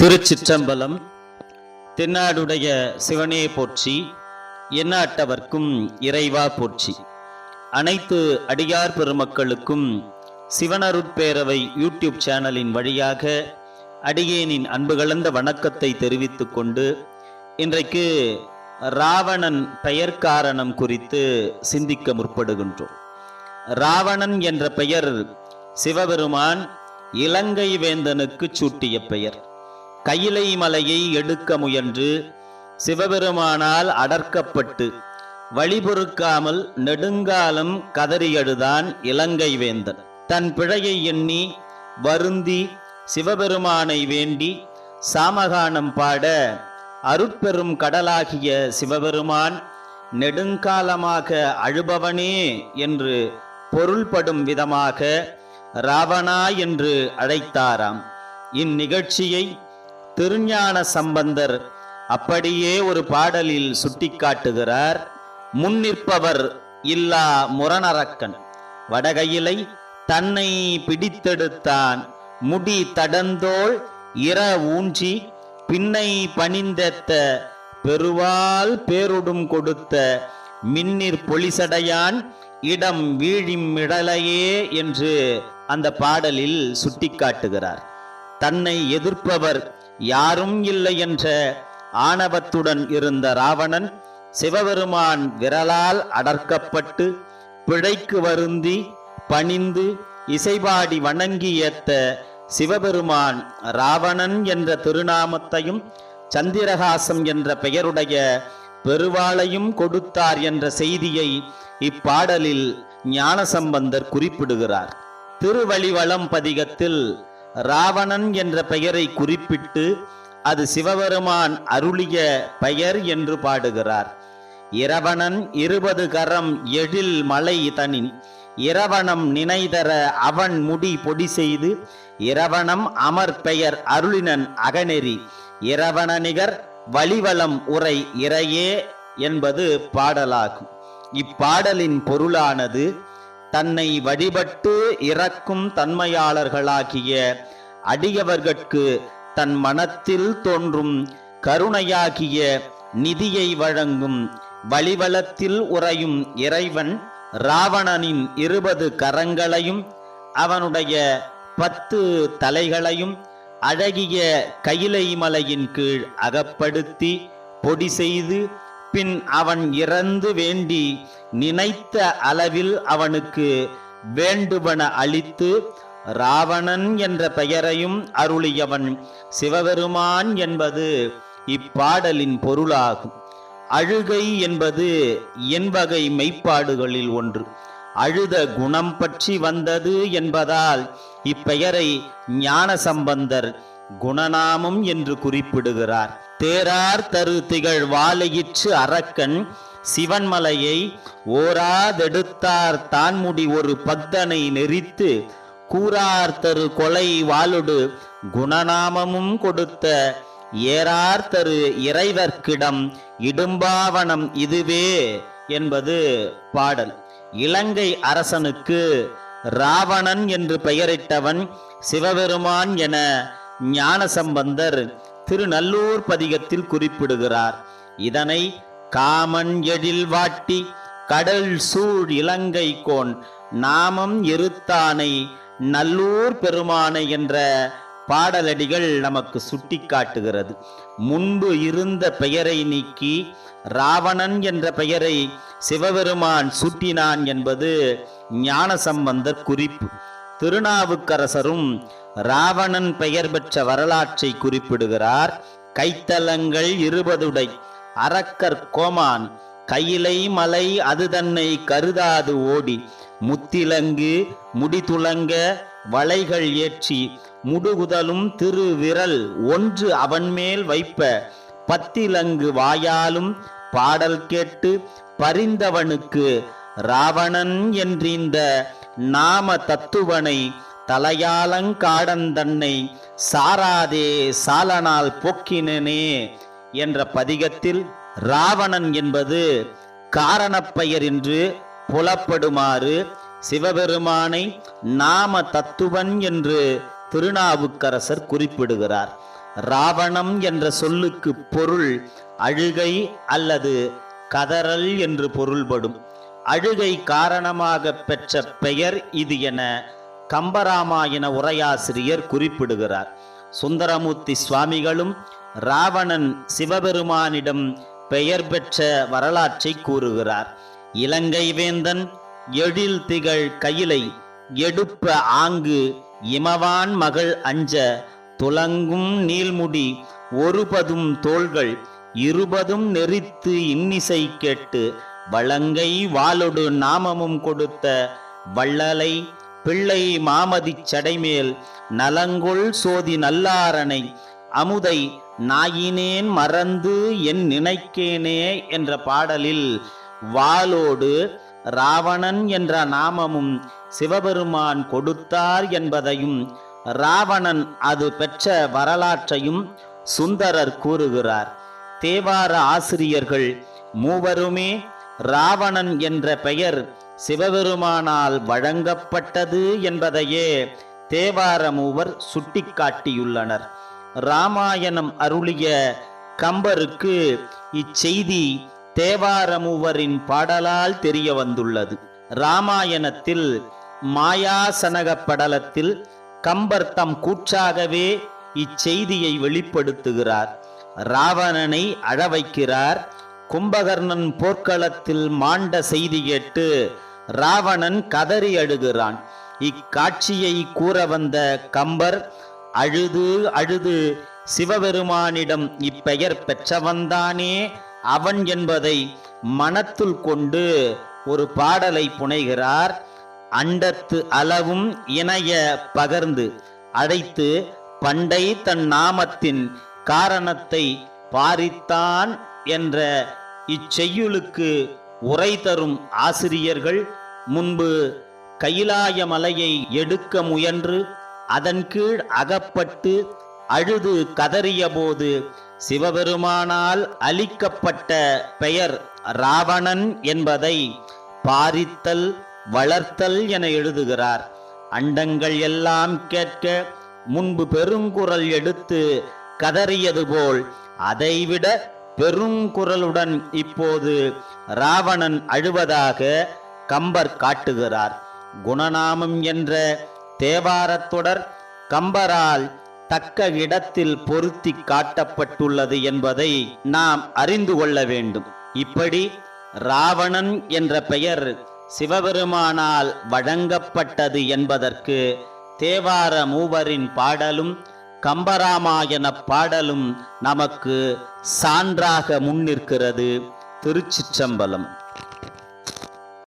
திருச்சிற்றம்பலம் தென்னாடுடைய சிவனே போற்றி எந்நாட்டவர்க்கும் இறைவா போற்றி. அனைத்து அடியார் பெருமக்களுக்கும் சிவனருட்பேரவை யூடியூப் சேனலின் வழியாக அடியேனின் அன்பு கலந்த வணக்கத்தை தெரிவித்துக் கொண்டு இன்றைக்கு ராவணன் பெயர் காரணம் குறித்து சிந்திக்க முற்படுகின்றோம். ராவணன் என்ற பெயர் சிவபெருமான் இலங்கை வேந்தனுக்கு சூட்டிய பெயர். கையிலை மலையை எடுக்க முயன்று சிவபெருமானால் அடர்க்கப்பட்டு வழிபொறுக்காமல் நெடுங்காலம் கதறியழுதான் இலங்கை வேந்தன். தன் பிழையை எண்ணி வருந்தி சிவபெருமானை வேண்டி சாமகானம் பாட அருட்பெரும் கடலாகிய சிவபெருமான் நெடுங்காலமாக அழுபவனே என்று பொருள்படும் விதமாக ராவணா என்று அழைத்தாராம். இந்நிகழ்ச்சியை திருஞான சம்பந்தர் அப்படியே ஒரு பாடலில் சுட்டிக்காட்டுகிறார். முன்னிற்பவர் இல்லா முரணரக்கன். வடகையிலை தன்னை பிடித்தெடுத்தான். முடி தடந்தோள் இர ஊன்றி பின்னை பணிந்தெத்த. பெருவால் பேருடும் கொடுத்த மின்னிற் பொலிசடையான் இடம் வீழிமிடலையே என்று அந்த பாடலில் சுட்டிக்காட்டுகிறார். தன்னை எதிர்ப்பவர் யாரும் இல்லை என்ற ஆணவத்துடன் இருந்த ராவணன் சிவபெருமான் விரலால் அடர்க்கப்பட்டு பிழைக்கு வருந்தி பணிந்து இசைபாடி வணங்கி ஏத்த சிவபெருமான் ராவணன் என்ற திருநாமத்தையும் சந்திரகாசம் என்ற பெயருடைய பெருவாளையும் கொடுத்தார் என்ற செய்தியை இப்பாடலில் ஞானசம்பந்தர் குறிப்பிடுகிறார். திருவழிவளம் பதிகத்தில் ராவணன் என்ற பெயரை குறிப்பிட்டு அது சிவபெருமான் அருளிய பெயர் என்று பாடுகிறார். இரவணன் இருபது கரம் எழில் மலை தனின் இரவணம் நினைதர அவன் முடி பொடி செய்து இரவணம் அமர் பெயர் அருளினன் அகநெறி இரவணனிகர் வழிவளம் வழிவலம் உரை இறையே என்பது பாடலாகும். இப்பாடலின் பொருளானது தன்னை வழிபட்டு இறக்கும் தன்மையாளர்களாகிய அடியவர்கட்கு தன் மனத்தில் தோன்றும் கருணையாகிய நிதியை வழங்கும் வழிவலத்தில் உறையும் இறைவன் ராவணனின் இருபது கரங்களையும் அவனுடைய பத்து தலைகளையும் அழகிய கையிலை மலையின் கீழ் அகப்படுத்தி பொடி செய்து பின் அவன் இறந்து வேண்டி நினைத்த அளவில் அவனுக்கு வேண்டுவன அளித்து ராவணன் என்ற பெயரையும் அருளியவன் சிவபெருமான் என்பது இப்பாடலின் பொருளாகும். அழுகை என்பது என்பகை மெய்ப்பாடுகளில் ஒன்று. அழுத குணம் பற்றி வந்தது என்பதால் இப்பெயரை ஞான சம்பந்தர் குணநாமம் என்று குறிப்பிடுகிறார். தேரார் தரு திகழ் வாழையிற்று அரக்கன் சிவன்மலையை ஓராதெடுத்தார் தான்முடி ஒரு பக்தனை நெறித்து கூறார் தரு கொலை வாளுடு குணநாமமும் கொடுத்த ஏறார் தரு இறைவர்க்கிடம் இடும்பாவனம் இதுவே என்பது பாடல். இலங்கை அரசனுக்கு ராவணன் என்று பெயரிட்டவன் சிவபெருமான் என ஞானசம்பந்தர் திருநல்லூர் பதிகத்தில் குறிப்பிடுகிறார். இதனை காமன் எழில் வாட்டி கடல் சூழ் இலங்கை கோன் நாமம் எருத்தானை நல்லூர் பெருமானை என்ற பாடலடிகள் நமக்கு சுட்டி காட்டுகிறது முன்பு இருந்த பெயரை நீக்கி ராவணன் என்ற பெயரை சிவபெருமான் சூட்டினான் என்பது ஞானசம்பந்தர் குறிப்பு. திருநாவுக்கரசரும் ராவணன் பெயர் பெற்ற வரலாற்றை குறிப்பிடுகிறார். கைத்தலங்கள் இருபதுடை. அரக்கர் கோமான். கையிலை மலை அது தன்னை கருதாது ஓடி. முத்திலங்கு முடிதுலங்க வளைகள் ஏற்றி. முடுகுதலும் திருவிரல் ஒன்று அவன்மேல் வைப்ப. பத்திலங்கு வாயாலும் பாடல் கேட்டு பரிந்தவனுக்கு. ராவணன் என்றிந்த நாம தத்துவனை தலையாலங்காடந்தன்னை சாராதே சாலனால் போக்கினனே என்ற பதிகத்தில் ராவணன் என்பது காரணப்பெயர் என்று புலப்படுமாறு சிவபெருமானை நாம தத்துவன் என்று திருநாவுக்கரசர் குறிப்பிடுகிறார். ராவணம் என்ற சொல்லுக்கு பொருள் அழுகை அல்லது கதறல் என்று பொருள்படும். அழுகை காரணமாக பெற்ற பெயர் இது என கம்பராமாயண உரையாசிரியர் குறிப்பிடுகிறார். சுந்தரமூர்த்தி சுவாமிகளும் ராவணன் சிவபெருமானிடம் பெயர் பெற்ற வரலாற்றை கூறுகிறார். இலங்கை வேந்தன் எழில் திகழ் கையிலை எடுப்ப ஆங்கு இமவான் மகள் அஞ்ச துலங்கும் நீள்முடி ஒருபதும் தோள்கள் இருபதும் நெறித்து இன்னிசை கேட்டு வளங்கை வாளொடு நாமமும் கொடுத்த வள்ளலை பிள்ளை மாமதிச் சடைமேல் நலங்கொள் சோதி நல்லாரனை அமுதை நாயினேன் மறந்து என் நினைக்கேனே என்ற பாடலில் வாளோடு ராவணன் என்ற நாமமும் சிவபெருமான் கொடுத்தார் என்பதையும் ராவணன் அது பெற்ற வரலாற்றையும் சுந்தரர் கூறுகிறார். தேவார ஆசிரியர்கள் மூவருமே ராவணன் என்ற பெயர் சிவபெருமானால் வழங்கப்பட்டது என்பதையே தேவாரமூவர் சுட்டிக்காட்டியுள்ளனர். ராமாயணம் அருளிய கம்பருக்கு இச்செய்தி தேவாரமூவரின் பாடலால் தெரிய வந்துள்ளது ராமாயணத்தில் மாயாசனக படலத்தில் கம்பர் தம் கூற்றாகவே இச்செய்தியை வெளிப்படுத்துகிறார். ராவணனை அழ வைக்கிறார் கும்பகர்ணன் போர்க்களத்தில் மாண்ட செய்தி கேட்டு ராவணன் கதறி அழுகிறான். இக்காட்சியை கூற வந்த கம்பர் அழுது அழுது சிவபெருமானிடம் இப்பெயர் பெற்றவன்தானே? அவன் என்பதை மனத்துள் கொண்டு ஒரு பாடலை புனைகிறார். அண்டத்து அளவும் இணைய பகர்ந்து அழைத்து பண்டை தன் நாமத்தின் காரணத்தை பாரித்தான் என்ற இச்செய்யுளுக்கு உரை தரும் ஆசிரியர்கள் முன்பு கைலாய மலையை எடுக்க முயன்று அதன் கீழ் அகப்பட்டு அழுது கதறியபோது சிவபெருமானால் அளிக்கப்பட்ட பெயர் ராவணன் என்பதை பாரித்தல் வளர்த்தல் என எழுதுகிறார். அண்டங்கள் எல்லாம் கேட்க முன்பு பெருங்குரல் எடுத்து கதறியது போல் அதைவிட பெருங்குரலுடன் இப்போது ராவணன் அழுவதாக கம்பர் காட்டுகிறார். குணநாமம் என்ற தேவாரத்தொடர் கம்பரால் தக்க இடத்தில் பொருத்தி காட்டப்பட்டுள்ளது என்பதை நாம் அறிந்து கொள்ள வேண்டும். இப்படி ராவணன் என்ற பெயர் சிவபெருமானால் வழங்கப்பட்டது என்பதற்கு தேவார மூவரின் பாடலும் கம்பராமாயண பாடலும் நமக்கு சான்றாக முன்னிற்கிறது. திருச்சிற்றம்பலம்.